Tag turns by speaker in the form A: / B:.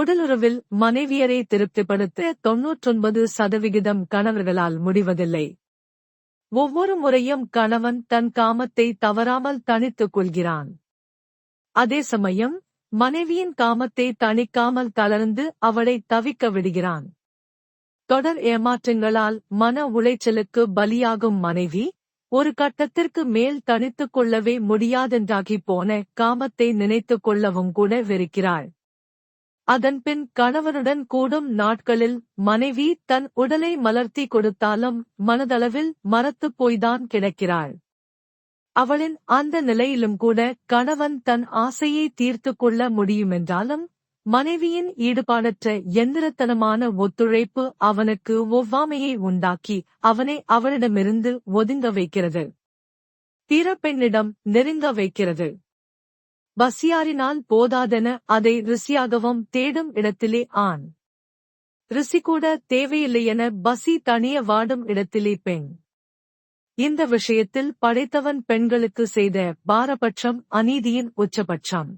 A: உடலுறவில் மனைவியரை திருப்திப்படுத்த தொன்னூற்றொன்பது சதவிகிதம் கணவர்களால் முடிவதில்லை. ஒவ்வொரு முறையும் கணவன் தன் காமத்தை தவறாமல் தணித்துக் கொள்கிறான். அதே சமயம் மனைவியின் காமத்தை தணிக்காமல் தளர்ந்து அவளை தவிக்க விடுகிறான். தொடர் ஏமாற்றங்களால் மன உளைச்சலுக்கு பலியாகும் மனைவி ஒரு கட்டத்திற்கு மேல் தனித்துக் கொள்ளவே முடியாதென்றாகி போன காமத்தை நினைத்துக் கொள்ளவும் கூட வெறுக்கிறாள். அதன்பின் கணவனுடன் கூடும் நாட்களில் மனைவி தன் உடலை மலர்த்தி கொடுத்தாலும் மனதளவில் மரத்துப் போய்தான் கிடக்கிறாள். அவளின் அந்த நிலையிலும் கூட கணவன் தன் ஆசையை தீர்த்து கொள்ள முடியுமென்றாலும் மனைவியின் ஈடுபாடற்ற எந்திரத்தனமான ஒத்துழைப்பு அவனுக்கு ஒவ்வாமையை உண்டாக்கி அவனை அவளிடமிருந்து ஒதுங்க வைக்கிறது. பிறப்பெண்ணிடம் நெருங்க வைக்கிறது. பசியாரினால் போதாதென அதை ருசியாகவும் தேடும் இடத்திலே ஆண். ரிசி கூட தேவையில்லையென பசி தனிய வாடும் இடத்திலே பெண். இந்த விஷயத்தில் படைத்தவன் பெண்களுக்கு செய்த பாரபட்சம் அநீதியின் உச்சபட்சம்.